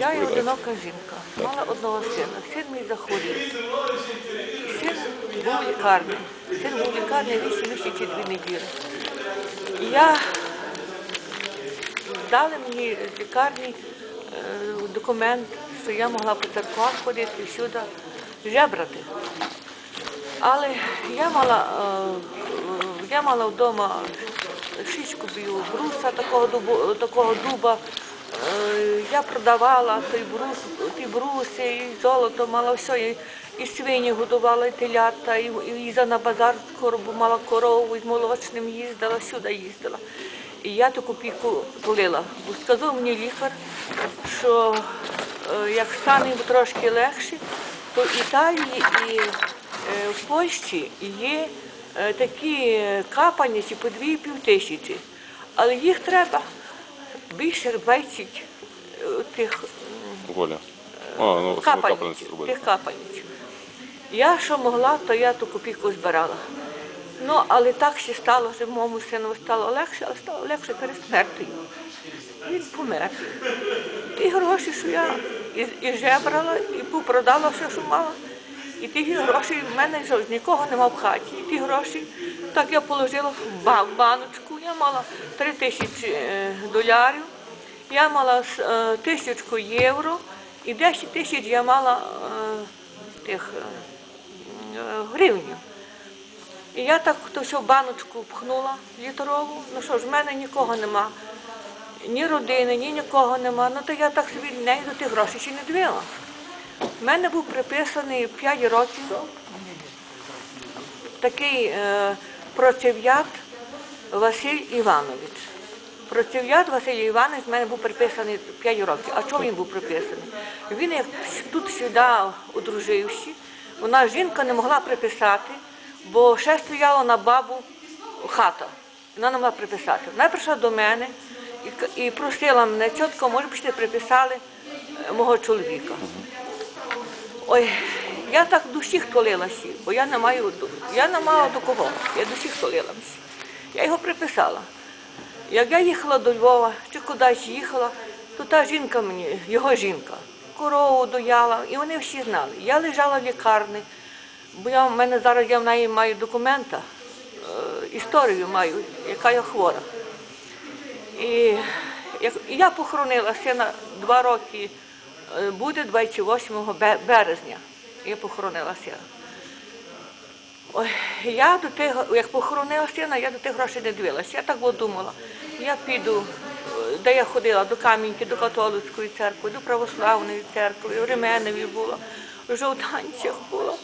Я є одинока жінка, мала одного сина. Син мій захворів. Син був у лікарні. Син був у лікарні 8 місяців дві неділі. І я дали мені з лікарні е, документ, що я могла по церквах ходити всюди жебрати. Але я мала, е, я мала вдома шість кубів бруса, такого, такого дуба. Е, Я продавала той брус, ті бруси, і золото мала все, і, і свині годувала, і телята, і, і їздила на базар скоро, мала корову, і з молочним їздила, сюди їздила. І я ту копійку тулила. Бо сказав мені лікар, що е, як стане трошки легше, то в Італії і е, в Польщі є такі капання по дві пів тисячі. Але їх треба більше 20 е, тих Воля. А, ну, робили. тих капальниць. Я що могла, то я ту копійку збирала. Ну, але так ще стало, що моєму сину стало легше, але стало легше перед смертю. Він помер. Ті гроші, що я і, і жебрала, і попродала все, що мала. І ті гроші в мене нікого нема в хаті. І ті гроші так я положила в баночку. Я мала три тисячі е, долярів, я мала е, тисячку євро і 10 тисяч я мала е, тих гривнів. І я так то в баночку пхнула літрову. Ну що ж, в мене нікого нема. Ні родини, ні нікого нема. Ну то я так собі неї до тих грошей ще не дивила. У мене був приписаний 5 років такий е, процев'ят Василь Іванович. Процев'ят Василь Іванович в мене був приписаний 5 років. А чого він був приписаний? Він як тут сюди одружився, вона жінка не могла приписати, бо ще стояла на бабу хата. Вона не могла приписати. Вона прийшла до мене і, просила мене, чітко, може б приписали е, мого чоловіка. Ой, я так до всіх толилася, бо я не маю я не мала до кого. Я до всіх толилася. Я його приписала. Як я їхала до Львова чи кудись їхала, то та жінка мені, його жінка, корову дояла, і вони всі знали. Я лежала в лікарні, бо я в мене зараз я в неї маю документа, е, історію маю, яка я хвора. І я похоронила сина два роки, е, буде 28 березня. Я похоронила сина. Ой, я до тих, як похоронила сина, я до тих грошей не дивилася. Я так от думала, я піду, е, де я ходила, до Кам'янки, до католицької церкви, до православної церкви, в Ременеві була, в Жовтанцях була,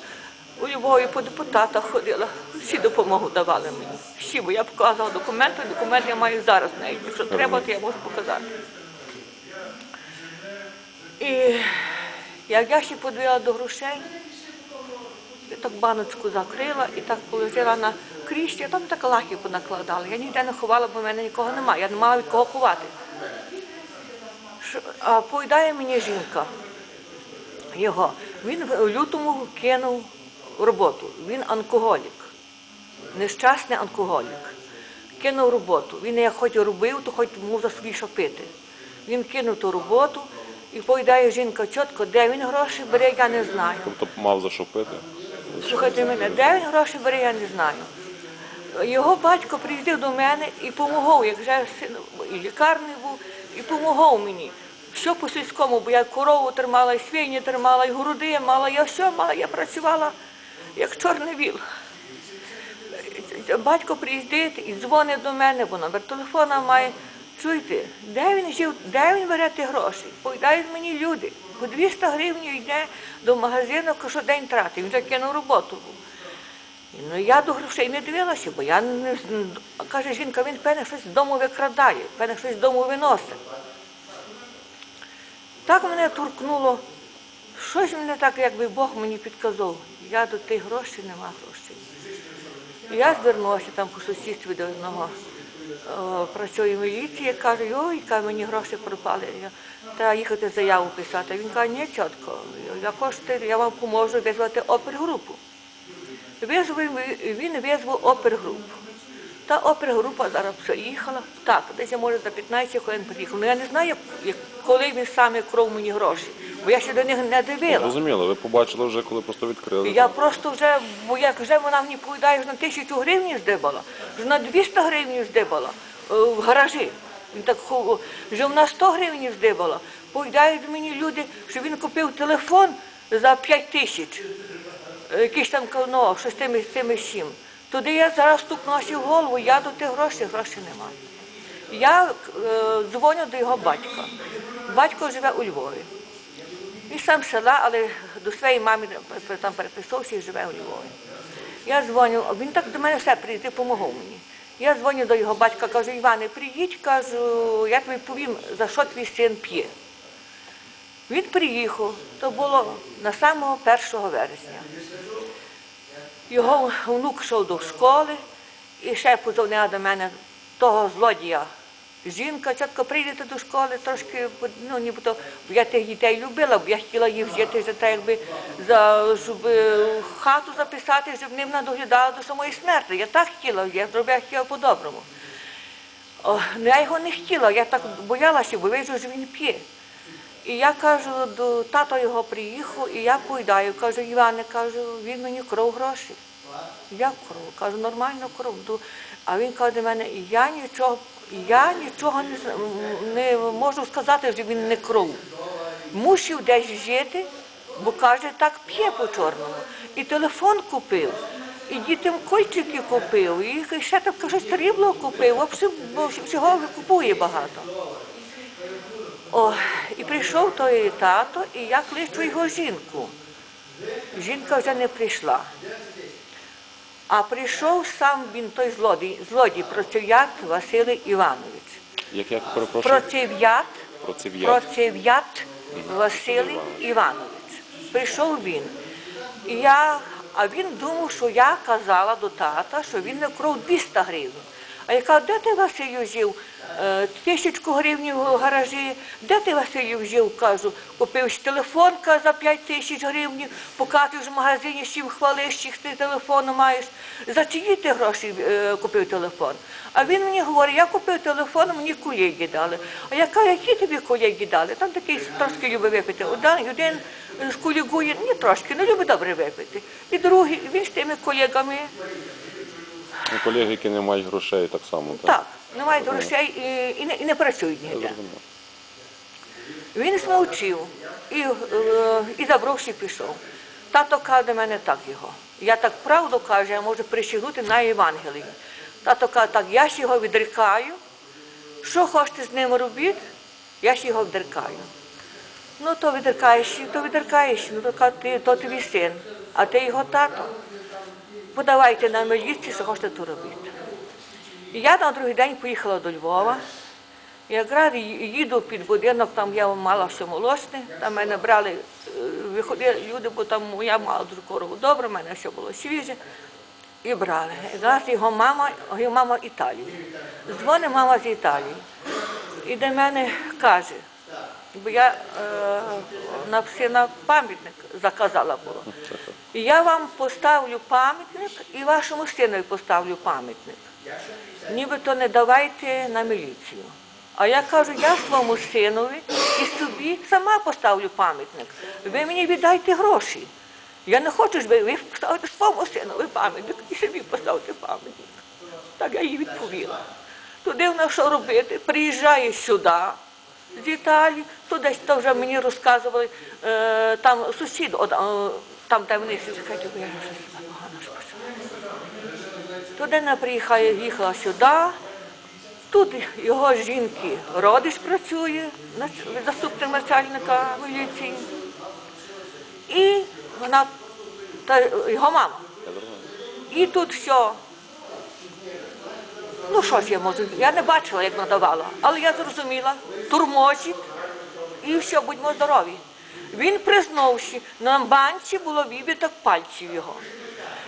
у Львові по депутатах ходила. Всі допомогу давали мені. Всі, бо я показала документи, документ я маю зараз навіть. Якщо треба, то я можу показати. І як я ще подивила до грошей, я так баночку закрила і так положила на кріщі, там так лахи понакладали. Я ніде не ховала, бо в мене нікого немає. Я не мала від кого ховати. А поїдає мені жінка його. Він в лютому кинув роботу. Він алкоголік, нещасний алкоголік. Кинув роботу. Він як хоч робив, то хоч мав за собі що пити. Він кинув ту роботу і поїдає жінка чітко, де він гроші бере, я не знаю. Тобто мав за що пити. Слухайте мене, де він гроші бере, я не знаю. Його батько приїздив до мене і допомагав, як вже син і лікарний був, і допомагав мені. Все по сільському, бо я корову тримала, і свині тримала, і груди мала, я все мала, я працювала як чорний віл. Батько приїздить і дзвонить до мене, бо номер телефона має. Чуєте, де він жив, де він бере ті гроші? Поїдають мені люди. По 200 гривень йде до магазину, щодень тратить. Він вже кинув роботу. Ну я до грошей не дивилася, бо я не каже жінка, він певне щось з дому викрадає, певне щось з дому виносить. Так мене торкнуло, щось мене так, якби Бог мені підказав. Я до тих грошей нема грошей. Я звернулася там по сусідстві до одного е, працює міліції, каже, ой, мені гроші пропали. Треба їхати заяву писати. Він каже, ні, чітко, я я вам поможу визвати опергрупу. Він визвав опергрупу. Та опергрупа зараз приїхала. Так, десь я може за 15 хвилин приїхав. Ну я не знаю, коли він саме кров мені гроші, бо я ще до них не дивила. Зрозуміло, ви побачили вже, коли просто відкрили. Я просто вже, бо як вже вона мені повідає, що на тисячу гривень здибала, що на 200 гривень здибала е, в гаражі. Він так вже вона 100 гривень здибала. Повідають мені люди, що він купив телефон за 5 тисяч. Е, Якийсь там ну, що з тими, з тими чим. Туди я зараз стукнулася в голову, я до тих грошей, грошей немає. Я е, дзвоню до його батька. Батько живе у Львові. Він сам села, але до своєї мами там переписався і живе у Львові. Я дзвоню, він так до мене все прийти, допомогов мені. Я дзвоню до його батька, кажу, Іване, приїдь, кажу, я тобі повім, за що твій син п'є. Він приїхав, то було на самого 1 вересня. Його внук йшов до школи і ще позвонила до мене того злодія. Жінка, чітко прийдете до школи, трошки, ну нібито я тих дітей любила, бо я хотіла їх взяти за те, якби за щоб е, хату записати, щоб ним доглядала до самої смерті. Я так хотіла, я зробила хотіла по-доброму. Ну, я його не хотіла, я так боялася, бо вижу, що він п'є. І я кажу, до тато його приїхав, і я поїдаю. Кажу, Іване, кажу, він мені кров гроші. Як кров? Кажу, нормально кров. А він каже до мене, я нічого, я нічого не, не можу сказати, що він не кров. Мусив десь жити, бо каже, так п'є по чорному. І телефон купив, і дітям кольчики купив, і ще там каже, срібло купив, бо всього купує багато. О, і прийшов той тато, і я кличу його жінку. Жінка вже не прийшла. А прийшов сам він той злодій, злодій Процев'ят Василий Іванович. Як як перепрошую? Процев'ят, Процев'ят. Процев'ят Василий Іванович. Прийшов він. І я, а він думав, що я казала до тата, що він не кров 200 гривень. А я кажу, де ти Василю е, тисячку гривень в гаражі, де ти Василю взяв, кажу, купив телефон за 5 тисяч гривень, показуєш в магазині, сів хвалиш, чи ти телефон маєш. За чиї ти гроші е, купив телефон? А він мені говорить, я купив телефон, мені колеги дали. А я кажу, які тобі колеги дали? Там такий трошки любить випити. Один, один з ні трошки, не любить добре випити. І другий, він з тими колегами Ну, колеги, які не мають грошей, так само. Так. так, не мають грошей і, і, не, і не працюють ніде. Він змовчив і, е, і забравши пішов. Тато каже до мене так його. Я так правду кажу, я можу присягнути на Євангелії. Тато каже, так, я ж його відрікаю. Що хочете з ним робити, я ж його відрікаю. Ну, то відрикаєш, то відрикаєш, ну то, ти, то твій син, а ти його тато. Подавайте на міліцію, що хочете то робити. І я на другий день поїхала до Львова. Якраз їду під будинок, там я мала все молочне, там мене брали, е, виходили люди, бо там я мала дуже корову добре, в мене все було свіже. І брали. Якраз його мама, його мама Італії. Дзвонить мама з Італії. І до мене каже, бо я е, на сина пам'ятник заказала було. І я вам поставлю пам'ятник і вашому синові поставлю пам'ятник. Нібито не давайте на міліцію. А я кажу, я своєму синові і собі сама поставлю пам'ятник. Ви мені віддайте гроші. Я не хочу, щоб ви, ви поставите своєму синові пам'ятник і собі поставте пам'ятник. Так я їй відповіла. Туди вона що робити? Приїжджає сюди, з Італії, то десь то вже мені розказували, е, там сусід, е, там, де вони кажуть, я вже себе погано спочатку. Туди вона приїхала, їхала сюди. Тут його жінки родич працює, заступник начальника міліції. І вона, та його мама. І тут все. Ну що ж я можу? Я не бачила, як надавала, але я зрозуміла, турмозить і все, будьмо здорові. Він признався, на банці було вибиток пальців його.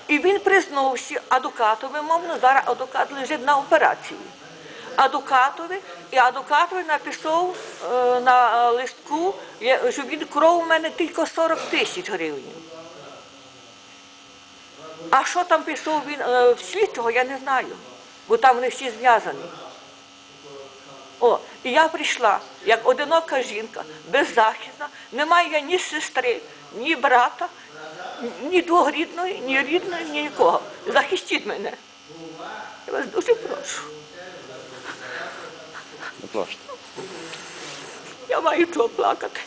І він признався адвокатові, мовно, зараз адвокат лежить на операції. Адвокатові, і адвокатові написав е, на листку, що він кров у мене тільки 40 тисяч гривень. А що там писав він е, в слідчого, я не знаю. бо там вони всі зв'язані. І я прийшла як одинока жінка, беззахисна, немає ні сестри, ні брата, ні двогрідної, ні рідної, ні нікого. Захистіть мене. Я вас дуже прошу. Не плачте. Я маю чого плакати.